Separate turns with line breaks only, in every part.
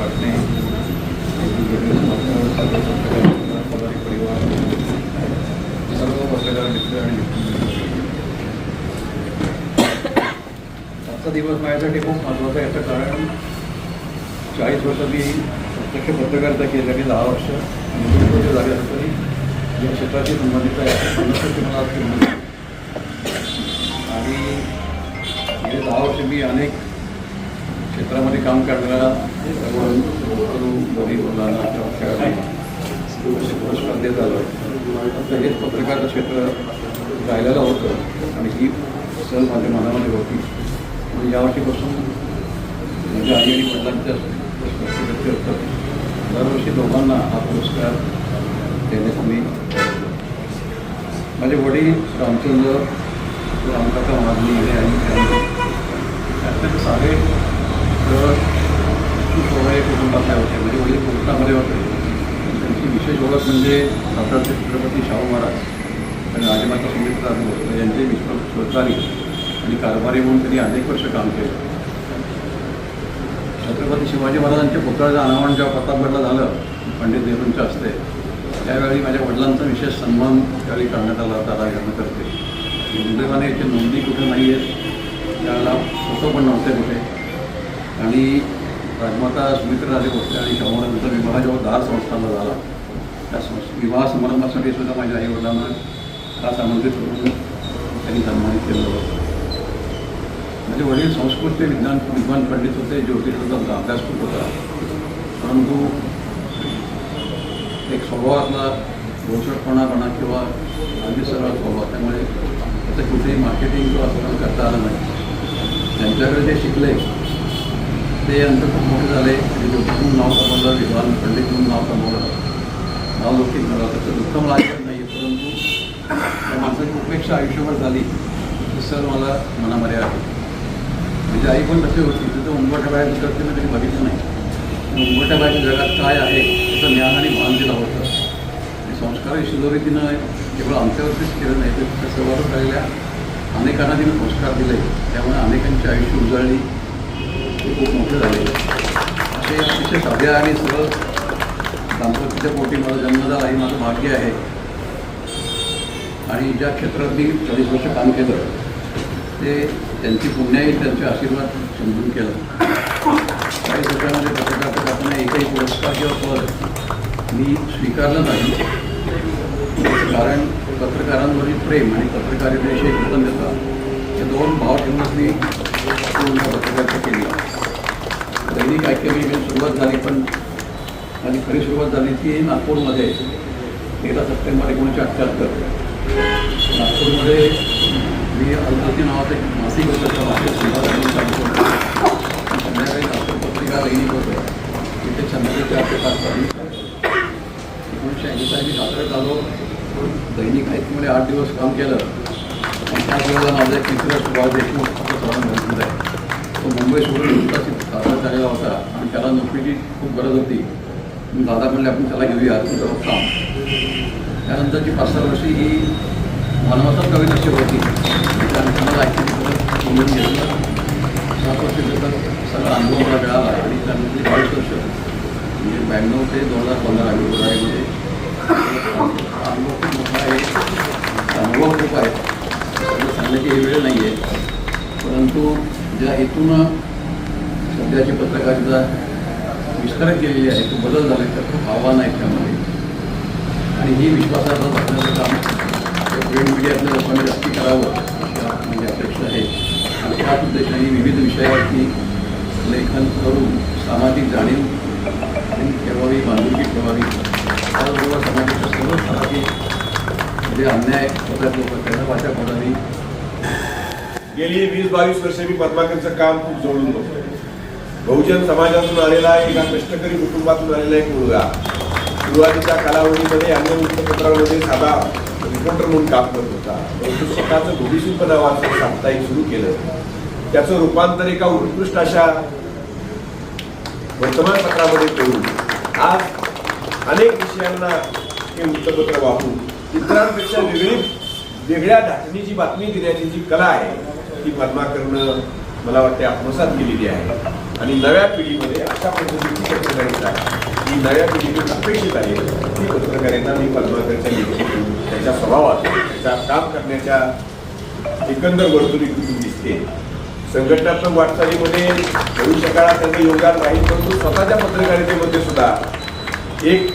पाटणे पदाधिकारी परिवार सर्व पत्रकार मित्र आणि मित्रमंडळी. आजचा दिवस माझ्यासाठी खूप महत्त्वाचा आहे याचं कारण चाळीस वर्ष मी प्रत्यक्ष पत्रकारिता केली आणि दहा वर्ष निवडणुकीचे झाले असं तरी या क्षेत्राशी संबंधित आहे पन्नास टक्के मला आणि गेले दहा वर्ष मी अनेक क्षेत्रामध्ये काम करणारा मुलांना किंवा खेळाडू पुरस्कार देत आलो. तर हेच पत्रकार क्षेत्र राहिलेलं होतं. आणि ही सल माझ्या मनामध्ये होती. आणि यावर्षीपासून माझ्या आई आणि वडिलांच्या असतात दरवर्षी दोघांना हा पुरस्कार देण्यात मी माझे वडील रामचंद्र रामकाका मागणी आणि त्यांचे सारे तर तर सोहळे कुटुंबातले होते म्हणजे वडील कोकणामध्ये होते त्यांची विशेष ओळख म्हणजे सातारचे छत्रपती शाहू महाराज आणि राजमाता सुमित्रा भोसले यांचे विश्व सहकारी आणि कारभारी म्हणून त्यांनी अनेक वर्ष काम केलं छत्रपती शिवाजी महाराजांच्या पुतळ्याचं अनावरण जेव्हा प्रतापगडला झालं पंडित नेहरूंच्या असते त्यावेळी माझ्या वडिलांचा विशेष सन्मान त्यावेळी करण्यात आला होता राजघाटनं करते. दुर्दैवाने याची नोंदी कुठे नाही आहे त्याला फोटो पण नव्हते कुठे. आणि राजमाता सुमित्राराजे होते आणि शाहू विवाह जेव्हा दहा संस्थांना झाला त्या संस विवाह समारंभासाठी सुद्धा माझ्या आई वडिलांना खास आमंत्रित करून त्यांनी सन्मानित केलं होतं. माझे वडील संस्कृत विज्ञान विद्वान पंडित होते ज्योतिषाचा अभ्यास खूप होता. परंतु एक स्वभावातला बोचटपणा म्हणा किंवा अगदी सरळ स्वभाव त्यामुळे त्याचं कुठेही मार्केटिंग किंवा असं करता आलं नाही. त्यांच्याकडे जे शिकले ते अंतर खूप मोठे झाले. आणि म्हणून नाव कमवलं विद्वान पंडित म्हणून नाव कमवलं. नाव लोकिक झालं त्याचं दुःख मला ऐकत नाही परंतु त्या माणसाची उपेक्षा आयुष्यभर झाली. सर मला मनामध्ये आहे म्हणजे आई पण तशी होती. तिथं उंबरठ्या बाहेर करते मी कधी बघितलं नाही. पण उंबरठ्या बाहेर जगात काय आहे त्याचं ज्ञान आणि भान दिलं होतं. आणि संस्कार शिजोरी तिनं केवळ आमच्यावरतीच केलं नाही तर त्या सर्वात राहिलेल्या अनेकांना तिनं संस्कार दिले. त्यामुळे अनेकांची आयुष्य उजळली ते खूप मोठे झाले असे अतिशय साध्या आणि सरळ दाम्पत्याच्या पोटी मला जन्म झाला हे माझं भाग्य आहे. आणि ज्या क्षेत्रात मी चाळीस वर्ष काम केलं ते त्यांची पुण्याही त्यांचे आशीर्वाद समजून केलं. काही वर्षामध्ये पत्रकार एकही पुरस्कार किंवा पद मी स्वीकारलं नाही. कारण पत्रकारांवरील प्रेम आणि पत्रकारितेविषयी कृतज्ञता हे दोन भाव ठेवूनच मी पूर्ण पत्रकारिता केली. दैनिक ऐक्यवी सुरुवात झाली पण आणि खरी सुरुवात झाली ती नागपूरमध्ये. तेरा सप्टेंबर एकोणीसशे अठ्ठ्याहत्तर नागपूरमध्ये मी अल्पती नावाचं एक मासिक होतं त्या मासिक संध्याकाळी नागपूर पत्रिका दैनिक होतं तिथे संध्याकाळी चार एकोणीसशे ऐंशी साली साताऱ्यात आलो. दैनिक ऐकमध्ये आठ दिवस काम केलं. आणि त्याच वेळेला माझा एक मित्र सुभाष देशमुख असं सर्वांना आहे तो मुंबई सोडून नुकताच झालेला होता आणि त्याला नोकरीची खूप गरज होती. दादा म्हणले आपण त्याला घेऊया तुमचं काम त्यानंतरची पाच सहा वर्षी ही मानवाचा कवी कविताची होती. त्यानंतर मला घेतलं सात वर्ष नंतर सगळा अनुभव मला मिळाला आणि त्यानंतर बावीस वर्ष. म्हणजे ब्याण्णव ते दोन हजार पंधरा गुरुवारीमध्ये अनुभव खूप मोठा आहे. अनुभव खूप आहे. सांगण्याची ही वेळ नाही आहे परंतु ज्या हेतूनं सध्याची पत्रकारिता विस्तार केलेली आहे तो बदल झाले तर खूप आव्हान आहे त्यामध्ये. आणि ही विश्वासार्हता जपण्याचं काम प्रिंट मीडियातल्या लोकांनी नक्की करावं अशी म्हणजे अपेक्षा आहे. आणि त्याच उद्देशाने विविध विषयावरती लेखन करून सामाजिक जाणीव ठेवावी बांधिलकी ठेवावी त्याचबरोबर समाजाच्या सर्व स्तराची जे अन्याय होतात लोक त्यांना वाचा पडावी
गेली वीस बावीस वर्ष मी पद्माकरचं काम खूप जोडून बघतो बहुजन समाजातून आलेला एका कष्टकरी कुटुंबातून आलेला एक मुलगा. सुरुवातीच्या कालावधीमध्ये अन्य वृत्तपत्रामध्ये साधा रिपोर्टर म्हणून काम करत होता. परंतु स्वतःचं भूमिशिल्प नावाचं साप्ताहिक सुरू केलं. त्याचं रूपांतर एका उत्कृष्ट अशा वर्तमानपत्रामध्ये करून आज अनेक विषयांना हे वृत्तपत्र वापरून इतरांपेक्षा वेगळी वेगळ्या धाटणीची बातमी देण्याची जी कला आहे ती पद्माकरनं मला वाटते आत्मसात केलेली आहे. आणि नव्या पिढीमध्ये अशा पद्धतीची पत्रकारिता ही नव्या पिढीकडून अपेक्षित आहे. ती पत्रकारिता मी पद्माकरच्या लेखीतून त्याच्या स्वभावात त्याच्या काम करण्याच्या एकंदर वर्तणुकीतून दिसते. संघटनात्मक वाटचालीमध्ये भविष्यकाळात त्यांचं योगदान राहील परंतु स्वतःच्या पत्रकारितेमध्ये सुद्धा एक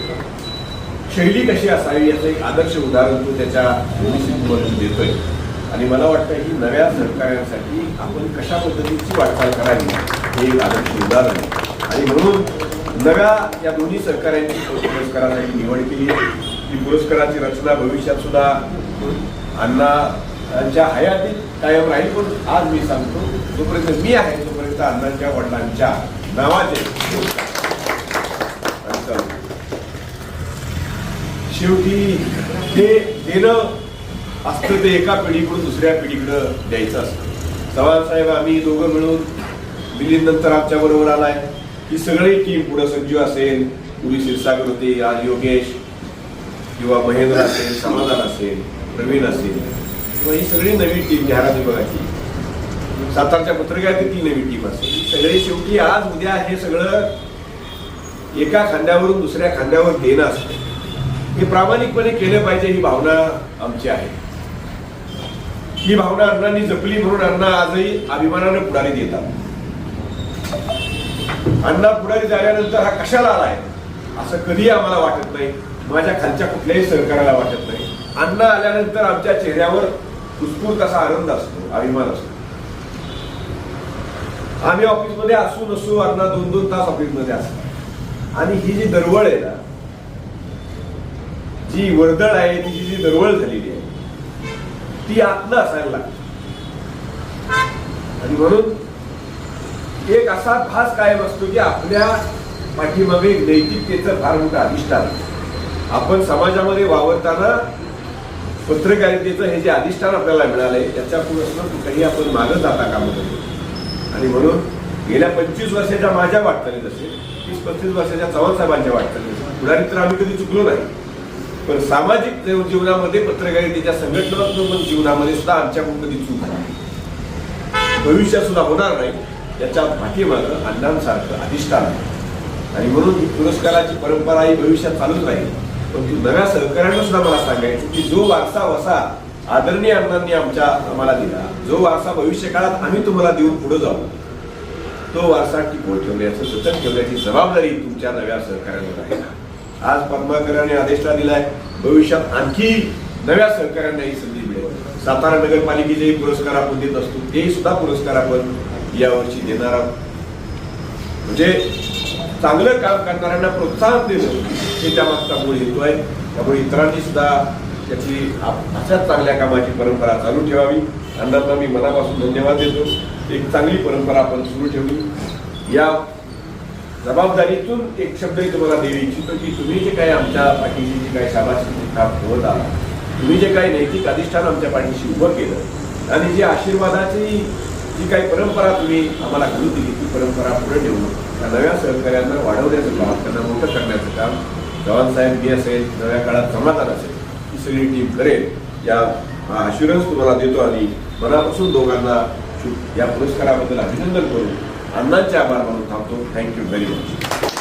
शैली कशी असावी याचं एक आदर्श उदाहरण तो त्याच्या भूमिशीमधून देतोय. आणि मला वाटतं की नव्या सहकार्यांसाठी आपण कशा पद्धतीची वाटचाल करावी हे एक आदर्श उदाहरण आणि म्हणून नव्या या दोन्ही सरकारांची पुरस्कारासाठी निवड केली. ही पुरस्काराची रचना भविष्यात सुद्धा अण्णांच्या हयातीत कायम राहील पण आज मी सांगतो जोपर्यंत मी आहे तोपर्यंत अण्णांच्या वडिलांच्या नावाचे शेवटी हे देणं असतं ते एका पिढीकडून दुसऱ्या पिढीकडं द्यायचं असतं. सवाल साहेब आम्ही दोघं मिळून मिलिंद नंतर आमच्या बरोबर आलाय. ही सगळी टीम पुढं संजीव असेल पूर्वी क्षीरसागर होते आज योगेश किंवा महेंद्र असेल समाधान असेल प्रवीण असेल. किंवा ही सगळी नवी टीम घ्यारा विभागाची सातारच्या पत्रकार ती नवी टीम असेल. ही सगळी शेवटी आज उद्या हे सगळं एका खांद्यावरून दुसऱ्या खांद्यावर देणं असतं. हे प्रामाणिकपणे केलं पाहिजे ही भावना आमची आहे. ही भावना अण्णांनी जपली म्हणून अण्णा आजही अभिमानानं पुढारी देतात अण्णा पुढारी झाल्यानंतर हा कशाला आलाय? असं कधीही आम्हाला वाटत नाही. माझ्या खालच्या कुठल्याही सहकाराला वाटत नाही. अण्णा आल्यानंतर आमच्या चेहऱ्यावर उत्स्फूर्त असा आनंद असतो अभिमान असतो. आम्ही ऑफिसमध्ये असू नसू अण्णा दोन दोन तास ऑफिसमध्ये असतात. आणि ही जी दरवळ आहे ना जी वर्दळ आहे तिची जी दरवळ झालेली आहे ती आतनं असायला लागते आणि म्हणून एक असा भास कायम असतो की आपल्या पाठीमागे नैतिकतेचं फार मोठं अधिष्ठान आपण समाजामध्ये वावरताना पत्रकारितेचं हे जे अधिष्ठान आपल्याला मिळालंय त्याच्या पुरस्कार कुठेही आपण मागत जाता कामा नये. आणि म्हणून गेल्या पंचवीस वर्षाच्या माझ्या वाटचालीत असेल तीस पस्तीस वर्षाच्या चव्हाण साहेबांच्या वाटचालीत पुढारी तर आम्ही कधी चुकलो नाही. पण सामाजिक जीवनामध्ये पत्रकारितेच्या संघटनात्मक जीवनामध्ये सुद्धा आमच्याकडून कधी चूक झाली. भविष्यात सुद्धा होणार नाही याच्या पाठीमागं अण्णांसारखं अधिष्ठान आणि म्हणून ही पुरस्काराची परंपरा ही भविष्यात चालूच राहील. ती नव्या सहकार्यांना सुद्धा मला सांगायचं की जो वारसा वसा आदरणीय अण्णांनी आमच्या आम्हाला दिला जो वारसा भविष्य काळात आम्ही तुम्हाला देऊन पुढे जाऊ तो वारसा टिकवून ठेवण्याचं जतन ठेवण्याची जबाबदारी तुमच्या नव्या सहकार्यावर आहे. आज पद्माकरांनी आदेशला दिलाय भविष्यात आणखी नव्या सहकाऱ्यांना ही संधी मिळेल. सातारा नगरपालिकेचे पुरस्कार आपण देत असतो तेही सुद्धा पुरस्कार आपण यावर्षी देणार आहोत. म्हणजे चांगलं काम करणाऱ्यांना प्रोत्साहन देणं हे त्यामागचा मूळ हेतू आहे. त्यामुळे इतरांनी सुद्धा त्याची अशाच चांगल्या कामाची परंपरा चालू ठेवावी. अण्णांना मी मनापासून धन्यवाद देतो. एक चांगली परंपरा आपण सुरू ठेवली. या जबाबदारीतून एक शब्दही तुम्हाला देऊ इच्छितो की तुम्ही जे काही आमच्या पाठीशी जे काही शाबाशी काम ठेवत आला तुम्ही जे काही नैतिक अधिष्ठान आमच्या पाठीशी उभं केलं आणि जी आशीर्वादाची जी काही परंपरा तुम्ही आम्हाला घडू दिली ती परंपरा पुढे ठेवून त्या नव्या सहकार्यांना वाढवण्याचं काम त्यांना मोठं करण्याचं काम जवान साहेब असेल नव्या काळात समाधान असेल ही सगळी टीम करेल या अश्युरन्स तुम्हाला देतो आणि मनापासून दोघांना या पुरस्काराबद्दल अभिनंदन करू अण्णांच्या आभार मानून थांबतो थँक्यू व्हेरी मच